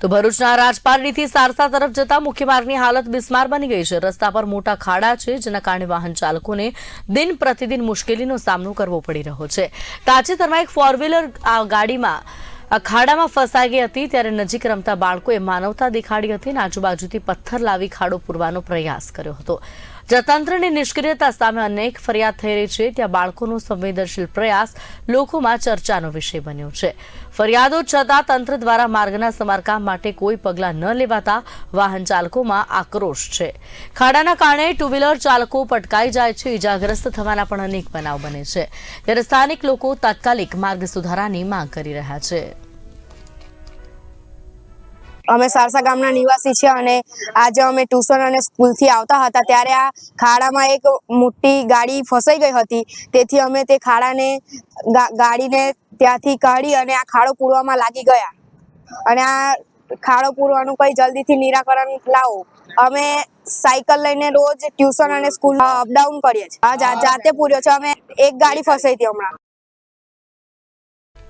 તો ભરૂચના રાજપારડીથી સારસા તરફ જતા મુખ્ય માર્ગની હાલત બિસ્માર બની ગઈ છે. રસ્તા પર મોટા ખાડા છે, જેના કારણે વાહન ચાલકોને દિન પ્રતિદિન મુશ્કેલીનો સામનો કરવો પડી રહ્યો છે. તાજેતરમાં એક ફોર વ્હીલર ગાડીમાં ખાડામાં ફસાઈ ગઈ હતી ત્યારે નજીક રમતા બાળકોએ માનવતા દેખાડી હતી અને આજુબાજુથી પથ્થર લાવી ખાડો પૂરવાનો પ્રયાસ કર્યો હતો. જતંત્રની નિષ્ક્રિયતા સામે અનેક ફરિયાદ થઈ રહી છે. ત્યાં બાળકોનો સંવેદનશીલ પ્રયાસ લોકોમાં ચર્ચાનો વિષય બન્યો છે. ફરિયાદો છતાં તંત્ર દ્વારા માર્ગના સમારકામ માટે કોઈ પગલાં ન લેવાતા વાહન ચાલકોમાં આક્રોશ છે. ખાડાના કારણે ટુ વ્હીલર ચાલકો પટકાઈ જાય છે. ઇજાગ્રસ્ત થવાના પણ અનેક બનાવ બને છે. ત્યારે સ્થાનિક લોકો તાત્કાલિક માર્ગ સુધારાની માંગ કરી રહ્યા છે. અમે સારસા ગામના નિવાસી છીએ અને આજે અમે ટ્યુશન અને સ્કૂલથી આવતા હતા ત્યારે આ ખાડામાં એક મોટી ગાડી ફસાઈ ગઈ હતી. તેથી અમે તે ખાડાને ગાડીને ત્યાંથી કાઢી અને આ ખાડો પૂરવામાં લાગી ગયા. અને આ ખાડો પૂરવાનું કઈ જલ્દીથી નિરાકરણ લાવો. અમે સાયકલ લઈને રોજ ટ્યુશન અને સ્કૂલ અપડાઉન કરીએ છીએ. જાતે પૂર્યો છે. અમે એક ગાડી ફસાઈ હતી હમણાં.